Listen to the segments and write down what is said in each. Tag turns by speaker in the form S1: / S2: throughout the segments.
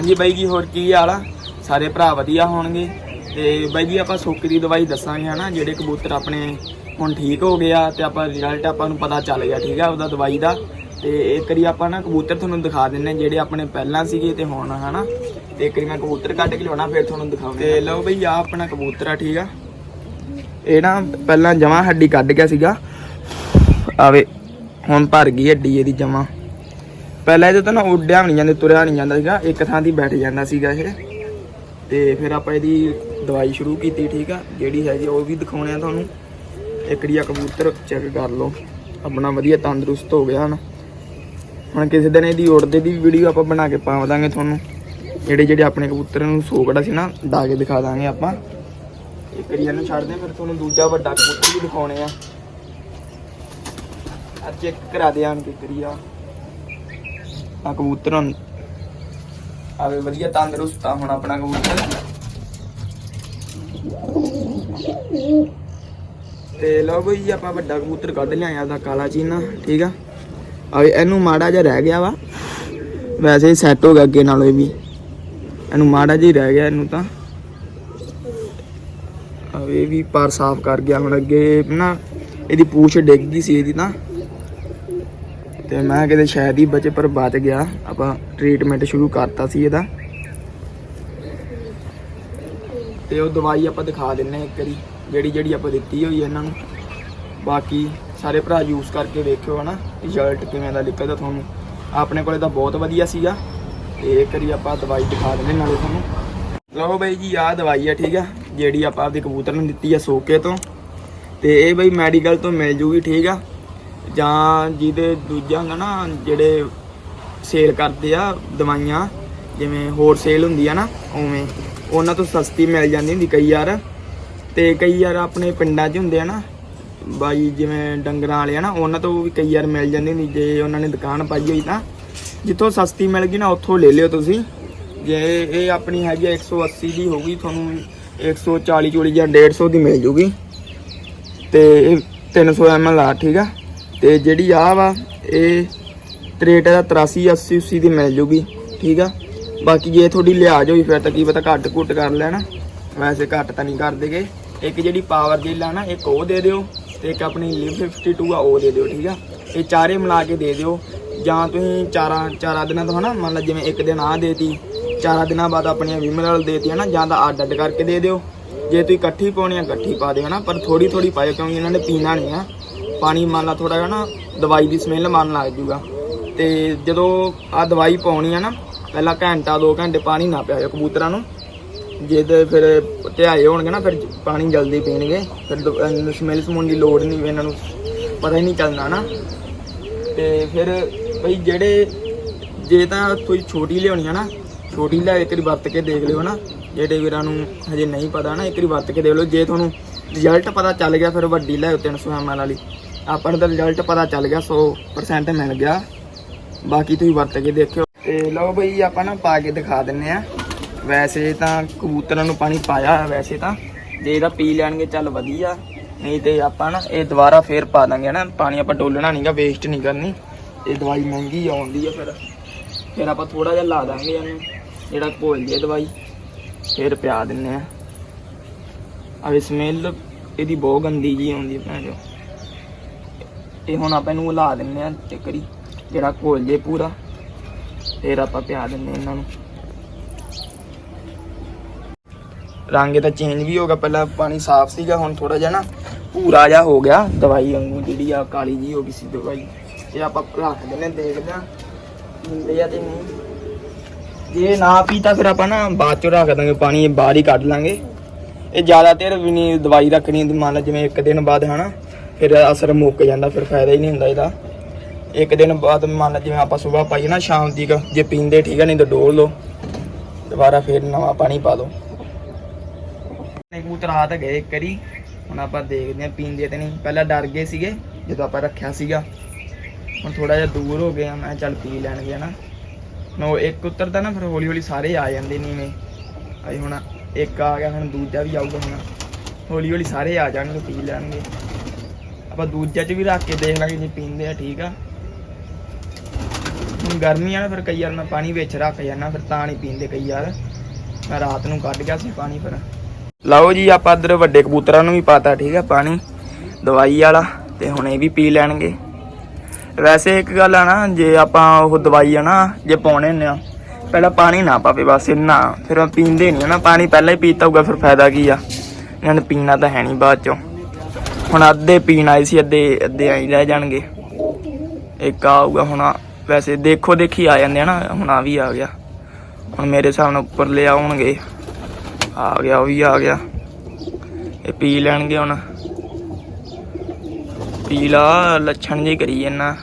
S1: ਹਾਂਜੀ ਬਾਈ ਜੀ, ਹੋਰ ਕੀ ਹਾਲ ਆ? ਸਾਰੇ ਭਰਾ ਵਧੀਆ ਹੋਣਗੇ। ਤੇ ਬਾਈ ਜੀ, ਆਪਾਂ ਸੁੱਕ ਦੀ ਦਵਾਈ ਦੱਸਾਂਗੇ ਹਨਾ, ਜਿਹੜੇ ਕਬੂਤਰ ਆਪਣੇ ਹੁਣ ਠੀਕ ਹੋ ਗਏ ਆ ਤੇ ਆਪਾਂ ਰਿਜ਼ਲਟ ਆਪਾਂ ਨੂੰ ਪਤਾ ਚੱਲ ਗਿਆ, ਠੀਕ ਆ ਉਹਦਾ ਦਵਾਈ ਦਾ। ਤੇ ਇੱਕ ਵਾਰੀ ਆਪਾਂ ਨਾ ਕਬੂਤਰ ਤੁਹਾਨੂੰ ਦਿਖਾ ਦਿੰਨੇ ਜਿਹੜੇ ਆਪਣੇ ਪਹਿਲਾਂ ਸੀਗੇ ਤੇ ਹੁਣ, ਹਨਾ। ਤੇ ਇੱਕ ਵਾਰੀ ਮੈਂ ਕਬੂਤਰ ਕੱਢ ਕੇ ਲਿਆਉਣਾ, ਫਿਰ ਤੁਹਾਨੂੰ ਦਿਖਾਉਂਗਾ ਤੇ ਲਓ ਬਈ ਆ ਆਪਣਾ ਕਬੂਤਰ ਆ, ਠੀਕ ਆ। ਇਹ ਨਾ ਪਹਿਲਾਂ ਜਮਾ ਹੱਡੀ ਕੱਢ ਗਿਆ ਸੀਗਾ। ਆਵੇ, ਹੁਣ ਭਰ ਗਈ ਹੱਡੀ, ਇਹਦੀ ਜਮਾ। ਪਹਿਲਾਂ ਇਹਦੇ ਤੋਂ ਨਾ ਉੱਡਿਆ ਵੀ ਨਹੀਂ ਜਾਂਦਾ, ਤੁਰਿਆ ਨਹੀਂ ਜਾਂਦਾ ਸੀਗਾ, ਇੱਕ ਥਾਂ ਤੇ ਬੈਠ ਜਾਂਦਾ ਸੀਗਾ ਇਹ। ਤੇ ਫਿਰ ਆਪਾਂ ਇਹਦੀ ਦਵਾਈ ਸ਼ੁਰੂ ਕੀਤੀ, ਠੀਕ ਆ? ਜਿਹੜੀ ਹੈਗੀ ਜੀ ਉਹ ਵੀ ਦਿਖਾਉਣੇ ਆ ਤੁਹਾਨੂੰ। ਇਕੜੀਆ ਕਬੂਤਰ ਚੈੱਕ ਕਰ ਲਓ। ਆਪਣਾ ਵਧੀਆ ਤੰਦਰੁਸਤ ਹੋ ਗਿਆ ਹਨ। ਹੁਣ ਕਿਸੇ ਦਿਨ ਇਹਦੀ ਉੜਦੇ ਦੀ ਵੀਡੀਓ ਆਪਾਂ ਬਣਾ ਕੇ ਪਾ ਦਾਂਗੇ ਤੁਹਾਨੂੰ। ਜਿਹੜੇ ਜਿਹੜੇ ਆਪਣੇ ਕਬੂਤਰ ਨੂੰ ਸੋਕੜਾ ਸੀ ਨਾ, ਡਾ ਕੇ ਦਿਖਾ ਦਾਂਗੇ ਆਪਾਂ। ਇੱਕ ਨੂੰ ਛੱਡਦੇ ਫਿਰ ਤੁਹਾਨੂੰ ਦੂਜਾ ਵੱਡਾ ਕਬੂਤਰ ਵੀ ਦਿਖਾਉਣੇ ਆ। ਆ ਚੈੱਕ ਕਰਾ ਦੇ ਆਣ ਕੇ ਕਰੀਆ ਆ ਕਬੂਤਰ ਆਵੇ ਵਧੀਆ ਤੰਦਰੁਸਤ ਆ ਹੁਣ ਆਪਣਾ ਕਬੂਤਰ। ਤੇ ਲਓ ਬਈ ਆਪਾਂ ਵੱਡਾ ਕਬੂਤਰ ਕੱਢ ਲਿਆਇਆ ਦਾ ਕਾਲਾ ਚੀਨਾ, ਠੀਕ ਆ? ਆਵੇ ਇਹਨੂੰ ਮਾੜਾ ਜਿਹਾ ਰਹਿ ਗਿਆ ਵਾ। ਵੈਸੇ ਸੈੱਟ ਹੋ ਗਿਆ ਅੱਗੇ ਨਾਲੋਂ ਇਹ ਵੀ। ਇਹਨੂੰ ਮਾੜਾ ਜਿਹਾ ਰਹਿ ਗਿਆ ਇਹਨੂੰ ਤਾਂ। ਆਵੇ ਵੀ ਪਰ ਸਾਫ਼ ਕਰ ਗਿਆ ਹੁਣ ਅੱਗੇ, ਨਾ, ਇਹਦੀ ਪੂਛ ਡਿੱਗ ਗਈ ਸੀ ਇਹਦੀ ਤਾਂ। ਤੇ ਮੈਂ ਕਿਤੇ ਸ਼ਾਇਦ ਹੀ ਬਚੇ ਪਰ ਬਚ ਗਿਆ। ਆਪਾਂ ਟ੍ਰੀਟਮੈਂਟ ਸ਼ੁਰੂ ਕਰਤਾ ਸੀ ਇਹਦਾ। ਤੇ ਉਹ ਦਵਾਈ ਆਪਾਂ ਦਿਖਾ ਦਿੰਨੇ ਇੱਕ ਵਾਰੀ, ਜਿਹੜੀ ਜਿਹੜੀ ਆਪਾਂ ਦਿੱਤੀ ਹੋਈ ਇਹਨਾਂ ਨੂੰ। ਬਾਕੀ ਸਾਰੇ ਭਰਾ ਯੂਜ਼ ਕਰਕੇ ਵੇਖਿਓ ਹਨਾ ਰਿਜ਼ਲਟ ਕਿਵੇਂ ਦਾ ਨਿਕਲਦਾ ਤੁਹਾਨੂੰ। ਆਪਣੇ ਕੋਲੇ ਤਾਂ ਬਹੁਤ ਵਧੀਆ ਸੀਗਾ। ਤੇ ਇੱਕ ਵਾਰੀ ਆਪਾਂ ਦਵਾਈ ਦਿਖਾ ਦਿੰਨੇ ਨਾਲੇ ਤੁਹਾਨੂੰ। ਲਓ ਬਈ ਜੀ, ਆਹ ਦਵਾਈ ਆ, ਠੀਕ ਆ। ਜਿਹੜੀ ਆਪਾਂ ਆਪਦੇ ਕਬੂਤਰ ਨੂੰ ਦਿੱਤੀ ਆ ਸੋਕੇ ਤੋਂ। ਤੇ ਇਹ ਬਈ ਮੈਡੀਕਲ ਤੋਂ ਮਿਲ ਜੂਗੀ, ਠੀਕ ਆ। ਜਾਂ ਜਿਹਦੇ ਦੂਜਾ ਹੁੰਦਾ ਨਾ, ਜਿਹੜੇ ਸੇਲ ਕਰਦੇ ਆ ਦਵਾਈਆਂ, ਜਿਵੇਂ ਹੋਰ ਸੇਲ ਹੁੰਦੀ ਆ ਨਾ, ਉਵੇਂ। ਉਹਨਾਂ ਤੋਂ ਸਸਤੀ ਮਿਲ ਜਾਂਦੀ ਹੁੰਦੀ ਕਈ ਯਾਰ ਤੇ ਕਈ ਯਾਰ ਆਪਣੇ ਪਿੰਡਾਂ 'ਚ ਹੁੰਦੇ ਆ ਨਾ, ਬਾਈ ਜਿਵੇਂ ਡੰਗਰਾਂ ਵਾਲੇ ਆ ਨਾ, ਉਹਨਾਂ ਤੋਂ ਵੀ ਕਈ ਯਾਰ ਮਿਲ ਜਾਂਦੀ ਹੁੰਦੀ, ਜੇ ਉਹਨਾਂ ਨੇ ਦੁਕਾਨ ਪਾਈ ਹੋਈ ਤਾਂ। ਜਿੱਥੋਂ ਸਸਤੀ ਮਿਲ ਗਈ ਨਾ, ਉੱਥੋਂ ਲੈ ਲਿਓ ਤੁਸੀਂ। ਜੇ ਇਹ ਆਪਣੀ ਹੈਗੀ ਆ 180 ਦੀ ਹੋਊਗੀ ਤੁਹਾਨੂੰ 140 ਚੋਲੀ ਜਾਂ 150 ਦੀ ਮਿਲ ਜੂਗੀ। ਤੇ ਇਹ 300 ml ਆ, ਠੀਕ ਆ? ਤੇ ਜਿਹੜੀ ਆ ਵਾ, ਇਹ ਰੇਟ ਦਾ 83 80 80 ਦੀ ਮਿਲ ਜੂਗੀ, ਠੀਕ ਆ? ਬਾਕੀ ਜੇ ਤੁਹਾਡੀ ਲਿਹਾਜ਼ ਹੋਈ ਫਿਰ ਤਾਂ ਕੀ ਪਤਾ ਘੱਟ ਘੁੱਟ ਕਰ ਲੈਣਾ। ਵੈਸੇ ਘੱਟ ਤਾਂ ਨਹੀਂ ਕਰ ਦੇਗੇ ਇੱਕ ਜਿਹੜੀ ਪਾਵਰ ਜੇਲ ਆ ਨਾ, ਇੱਕ ਉਹ ਦੇ ਦਿਓ ਤੇ ਇੱਕ ਆਪਣੀ ਲਿਵ 52 ਆ, ਉਹ ਦੇ ਦਿਓ, ਠੀਕ ਆ? ਇਹ ਚਾਰੇ ਮਿਲਾ ਕੇ ਦੇ ਦਿਓ। ਜਾਂ ਤੁਸੀਂ ਚਾਰਾਂ ਚਾਰਾਂ ਦਿਨਾਂ ਤੋਂ ਹਨਾ ਮੰਨ ਲਓ ਜਿਵੇਂ ਇੱਕ ਦਿਨ ਆ ਦੇਤੀ, ਚਾਰਾਂ ਦਿਨਾਂ ਬਾਅਦ ਆਪਣੀਆਂ ਵਿਮਰਲ ਦੇਤੀ ਹਨਾ ਜਾਂ ਤਾਂ ਅੱਡ ਅੱਡ ਕਰਕੇ ਦੇ ਦਿਓ। ਜੇ ਤੁਸੀਂ ਇਕੱਠੀ ਪਾਉਣੀ ਆ, ਇਕੱਠੀ ਪਾ ਦਿਓ ਹਨਾ, ਪਰ ਥੋੜੀ ਥੋੜੀ ਪਾਇਓ, ਕਿਉਂਕਿ ਇਹਨਾਂ ਨੇ ਪੀਣਾ ਨਹੀਂ ਆ। ਪਾਣੀ ਮੰਨ ਲਾ ਥੋੜਾ ਜਿਹਾ ਨਾ ਦਵਾਈ ਦੀ ਸਮੈਲ ਮਾਰਨ ਲੱਗ ਜੂਗਾ। ਤੇ ਜਦੋਂ ਆ ਦਵਾਈ ਪਾਉਣੀ ਆ ਨਾ, ਪਹਿਲਾਂ ਘੰਟਾ 2 ਘੰਟੇ ਪਾਣੀ ਨਾ ਪਿਆਇਓ ਕਬੂਤਰਾਂ ਨੂੰ। ਜੇ ਤੇ ਫਿਰ ਧਿਆਏ ਹੋਣਗੇ ਨਾ, ਫਿਰ ਪਾਣੀ ਜਲਦੀ ਪੀਣਗੇ। ਫਿਰ ਸਮੈਲ ਸਮੂਨ ਦੀ ਲੋੜ ਨਹੀਂ, ਇਹਨਾਂ ਨੂੰ ਪਤਾ ਹੀ ਨਹੀਂ ਚੱਲਣਾ ਨਾ। ਤੇ ਫਿਰ ਬਈ ਜਿਹੜੇ, ਜੇ ਤਾਂ ਕੋਈ ਛੋਟੀ ਲਿਆਉਣੀ ਆ ਨਾ, ਛੋਟੀ ਲੈ ਇੱਕ ਵਾਰੀ ਵਰਤ ਕੇ ਦੇਖ ਲਿਓ ਨਾ। ਜਿਹੜੇ ਵੀਰਾਂ ਨੂੰ ਹਜੇ ਨਹੀਂ ਪਤਾ ਨਾ, ਇੱਕ ਵਾਰੀ ਵਰਤ ਕੇ ਦੇਖ ਲਓ। ਜੇ ਤੁਹਾਨੂੰ ਰਿਜ਼ਲਟ ਪਤਾ ਚੱਲ ਗਿਆ, ਫਿਰ ਵੱਡੀ ਲੈ 300 ml ਵਾਲੀ। ਆਪਾਂ ਨੂੰ ਤਾਂ ਰਿਜ਼ਲਟ ਪਤਾ ਚੱਲ ਗਿਆ 100% ਮਿਲ ਗਿਆ। ਬਾਕੀ ਤੁਸੀਂ ਵਰਤ ਕੇ ਦੇਖਿਓ। ਤੇ ਲਓ ਬਈ, ਆਪਾਂ ਨਾ ਪਾ ਕੇ ਦਿਖਾ ਦਿੰਨੇ ਆ। ਵੈਸੇ ਤਾਂ ਕਬੂਤਰਾਂ ਨੂੰ ਪਾਣੀ ਪਾਇਆ ਹੋਇਆ ਵੈਸੇ ਤਾਂ। ਜੇ ਇਹਦਾ ਪੀ ਲੈਣਗੇ, ਚੱਲ ਵਧੀਆ। ਨਹੀਂ ਤੇ ਆਪਾਂ ਨਾ ਇਹ ਦੁਬਾਰਾ ਫੇਰ ਪਾ ਦਾਂਗੇ ਨਾ ਪਾਣੀ ਆਪਾਂ ਡੋਲਣਾ ਨਹੀਂਗਾ ਵੇਸਟ ਨਹੀਂ ਕਰਨੀ। ਇਹ ਦਵਾਈ ਮਹਿੰਗੀ ਆਉਂਦੀ ਆ ਫਿਰ। ਫਿਰ ਆਪਾਂ ਥੋੜਾ ਜਿਹਾ ਲਾ ਦਾਂਗੇ ਇਹਨੂੰ, ਜਿਹੜਾ ਘੋਲ ਜੇ ਦਵਾਈ। ਫਿਰ ਪਿਆ ਦਿੰਨੇ ਆ। ਆਵੇ ਸਮੈਲ ਇਹਦੀ ਬਹੁਤ ਗੰਦੀ ਜੀ ਆਉਂਦੀ ਹੈ ਭੈਣ। ਤੇ ਹੁਣ ਆਪਾਂ ਇਹਨੂੰ ਲਾ ਦਿੰਨੇ ਆ ਇੱਕ ਵਾਰੀ, ਜਿਹੜਾ ਘੋਲ ਜੇ ਪੂਰਾ, ਫਿਰ ਆਪਾਂ ਪਿਆ ਦਿੰਨੇ ਇਹਨਾਂ ਨੂੰ। ਰੰਗ ਇਹਦਾ ਚੇਂਜ ਵੀ ਹੋ ਗਿਆ, ਪਹਿਲਾਂ ਪਾਣੀ ਸਾਫ਼ ਸੀਗਾ, ਹੁਣ ਥੋੜਾ ਜਿਹਾ ਨਾ ਭੂਰਾ ਜਿਹਾ ਹੋ ਗਿਆ। ਦਵਾਈ ਵਾਂਗੂ ਜਿਹੜੀ ਆ, ਕਾਲੀ ਜੀ ਹੋ ਗਈ ਸੀ ਦਵਾਈ। ਇਹ ਆਪਾਂ ਰੱਖ ਦਿੰਨੇ ਦੇਖਦੇ ਆ ਪੀਂਦੇ ਆ ਤੇ ਨਹੀਂ ਜੇ ਨਾ ਪੀਤਾ ਫਿਰ ਆਪਾਂ ਨਾ ਬਾਅਦ ਚੋਂ ਰੱਖ ਦਾਂਗੇ, ਪਾਣੀ ਬਾਹਰ ਹੀ ਕੱਢ ਲਾਂਗੇ। ਇਹ ਜ਼ਿਆਦਾ ਦੇਰ ਵੀ ਨਹੀਂ ਦਵਾਈ ਰੱਖਣੀ ਮੰਨ ਲਾ ਜਿਵੇਂ ਇੱਕ ਦਿਨ ਬਾਅਦ, ਹਨਾ। ਫਿਰ ਅਸਰ ਮੁੱਕ ਜਾਂਦਾ, ਫਿਰ ਫਾਇਦਾ ਹੀ ਨਹੀਂ ਹੁੰਦਾ ਇਹਦਾ। ਇੱਕ ਦਿਨ ਬਾਅਦ ਮੰਨ ਲਾ ਜਿਵੇਂ ਆਪਾਂ ਸਵੇਰ ਪਾਈਏ ਨਾ, ਸ਼ਾਮ ਤੀਕ ਜੇ ਪੀਂਦੇ ਠੀਕ ਹੈ ਨਹੀਂ ਤਾਂ ਡੋਲ ਲਓ। ਦੁਬਾਰਾ ਫਿਰ ਨਵਾਂ ਪਾਣੀ ਪਾ ਦਿਓ ਨੇ ਕਬੂਤਰ ਆ ਤਾਂ ਗਏ ਇੱਕ ਵਾਰੀ, ਹੁਣ ਆਪਾਂ ਦੇਖਦੇ ਆ ਪੀਂਦੇ ਤੇ ਨਹੀਂ। ਪਹਿਲਾਂ ਡਰ ਗਏ ਸੀਗੇ, ਜਦੋਂ ਆਪਾਂ ਰੱਖਿਆ ਸੀਗਾ। ਹੁਣ ਥੋੜਾ ਜਿਹਾ ਦੂਰ ਹੋ ਗਿਆ ਮੈਂ ਚੱਲ ਪੀ ਲੈਣਗੇ ਨਾ ਨੋ, ਇੱਕ ਉਤਰਦਾ ਨਾ ਫਿਰ ਹੌਲੀ ਹੌਲੀ ਸਾਰੇ ਆ ਜਾਂਦੇ ਨੀਵੇਂ ਅਈ ਹੁਣ ਇੱਕ ਆ ਗਿਆ, ਹੁਣ ਦੂਜਾ ਵੀ ਆਊਗਾ ਹੁਣ। ਹੌਲੀ ਹੌਲੀ ਸਾਰੇ ਆ ਜਾਣਗੇ, ਪੀ ਲੈਣਗੇ। ਆਪਾਂ ਦੂਜਾ ਚ ਵੀ ਰੱਖ ਕੇ ਦੇਖ ਲਾਂਗੇ ਜੇ ਪੀਂਦੇ ਆ, ਠੀਕ ਆ। ਹੁਣ ਗਰਮੀ ਆ ਨਾ, ਫਿਰ ਕਈ ਵਾਰ ਮੈਂ ਪਾਣੀ ਵਿੱਚ ਰੱਖ ਜਾਂਦਾ, ਫਿਰ ਤਾਂ ਨਹੀਂ ਪੀਂਦੇ ਕਈ ਵਾਰ। ਮੈਂ ਰਾਤ ਨੂੰ ਕੱਢ ਗਿਆ ਸੀ ਪਾਣੀ ਫਿਰ। ਲਓ ਜੀ, ਆਪਾਂ ਇੱਧਰ ਵੱਡੇ ਕਬੂਤਰਾਂ ਨੂੰ ਵੀ ਪਾਤਾ, ਠੀਕ ਆ, ਪਾਣੀ। ਦਵਾਈ ਵਾਲਾ, ਤੇ ਹੁਣ ਇਹ ਵੀ ਪੀ ਲੈਣਗੇ। ਵੈਸੇ ਇੱਕ ਗੱਲ ਆ ਨਾ, ਜੇ ਆਪਾਂ ਉਹ ਦਵਾਈ ਆ ਨਾ, ਜੇ ਪਾਉਣੇ ਹੁੰਦੇ ਆ, ਪਹਿਲਾਂ ਪਾਣੀ ਨਾ ਪਾਵੇ ਬਸ, ਇੰਨਾ। ਫਿਰ ਉਹ ਪੀਂਦੇ ਨਹੀਂ ਨਾ, ਪਾਣੀ ਪਹਿਲਾਂ ਹੀ ਪੀਤਾ ਹੋਊਗਾ, ਫਿਰ ਫਾਇਦਾ ਕੀ ਆ? ਇਹਨਾਂ ਨੇ ਪੀਣਾ ਤਾਂ ਹੈ ਨਹੀਂ ਬਾਅਦ ਚੋਂ। ਹੁਣ ਅੱਧੇ ਪੀਣ ਆਏ ਸੀ, ਅੱਧੇ ਅੱਧੇ ਆਈ ਰਹਿ ਜਾਣਗੇ। ਇੱਕ ਆਊਗਾ ਹੁਣ ਵੈਸੇ ਦੇਖੋ ਦੇਖੀ ਆ ਜਾਂਦੇ ਆ ਨਾ, ਹੁਣ ਆ ਵੀ ਆ ਗਿਆ। ਹੁਣ ਮੇਰੇ ਹਿਸਾਬ ਨਾਲ ਉੱਪਰ ਲੈ ਆਉਣਗੇ। ਆ ਗਿਆ, ਉਹ ਵੀ ਆ ਗਿਆ। ਇਹ ਪੀ ਲੈਣਗੇ ਹੁਣ। ਪੀ ਲਾ, ਲੱਛਣ ਜੀ ਕਰੀ ਜਾਂਦਾ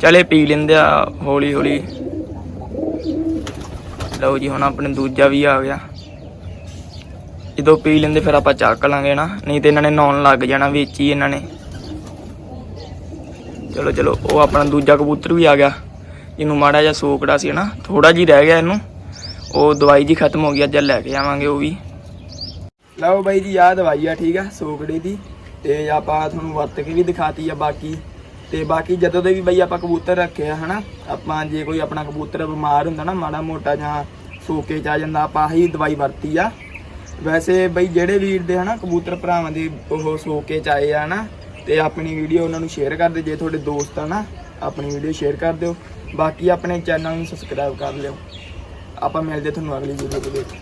S1: ਚਲੇ ਪੀ ਲੈਂਦੇ ਆ ਹੌਲੀ ਹੌਲੀ ਲਓ ਜੀ, ਹੁਣ ਆਪਣੇ ਦੂਜਾ ਵੀ ਆ ਗਿਆ। ਜਦੋਂ ਪੀ ਲੈਂਦੇ ਫਿਰ ਆਪਾਂ ਚੱਕ ਲਾਂਗੇ ਨਾ, ਨਹੀਂ ਤੇ ਇਹਨਾਂ ਨੇ ਨੌਣ ਲੱਗ ਜਾਣਾ ਵਿੱਚ ਹੀ ਇਹਨਾਂ ਨੇ। ਚਲੋ ਚਲੋ, ਉਹ ਆਪਣਾ ਦੂਜਾ ਕਬੂਤਰ ਵੀ ਆ ਗਿਆ ਇਹਨੂੰ ਮਾੜਾ ਜਿਹਾ ਸੋਕੜਾ ਸੀ ਨਾ ਥੋੜਾ ਜਿਹਾ ਰਹਿ ਗਿਆ ਇਹਨੂੰ। ਉਹ ਦਵਾਈ ਜੀ ਖਤਮ ਹੋ ਗਈ, ਅੱਜ ਲੈ ਕੇ ਆਵਾਂਗੇ ਉਹ ਵੀ। ਲਓ ਬਾਈ ਜੀ, ਆਹ ਦਵਾਈ ਆ, ਠੀਕ ਆ, ਸੋਕੜੇ ਦੀ। ਤੇ ਆਪਾਂ ਤੁਹਾਨੂੰ ਵਰਤ ਕੇ ਵੀ ਦਿਖਾਤੀ ਆ ਬਾਕੀ। ਤੇ ਬਾਕੀ ਜਦੋਂ ਦੇ ਵੀ ਬਈ ਆਪਾਂ ਕਬੂਤਰ ਰੱਖੇ ਆ, ਹਨਾ, ਆਪਾਂ ਜੇ ਕੋਈ ਆਪਣਾ ਕਬੂਤਰ ਬਿਮਾਰ ਹੁੰਦਾ ਨਾ, ਮਾੜਾ ਮੋਟਾ ਜਾਂ ਸੋਕੇ ਚ ਆ ਜਾਂਦਾ, ਆਪਾਂ ਆਹੀ ਦਵਾਈ ਵਰਤੀ ਆ। ਵੈਸੇ ਬਈ ਜਿਹੜੇ ਵੀਰ ਦੇ ਹਨਾ ਕਬੂਤਰ ਭਰਾਵਾਂ ਦੇ ਉਹ ਸੋਕੇ ਚ ਆਏ ਆ ਨਾ ਤੇ ਆਪਣੀ ਵੀਡੀਓ ਉਹਨਾਂ ਨੂੰ ਸ਼ੇਅਰ ਕਰ ਦਿਓ, ਜੇ ਤੁਹਾਡੇ ਦੋਸਤ ਆ ਨਾ, ਆਪਣੀ ਵੀਡੀਓ ਸ਼ੇਅਰ ਕਰ ਦਿਓ। ਬਾਕੀ ਆਪਣੇ ਚੈਨਲ ਨੂੰ ਸਬਸਕ੍ਰਾਈਬ ਕਰ ਲਿਓ। ਆਪਾਂ ਮਿਲਦੇ ਤੁਹਾਨੂੰ ਅਗਲੀ ਵੀਡੀਓ ਦੇ ਵਿੱਚ।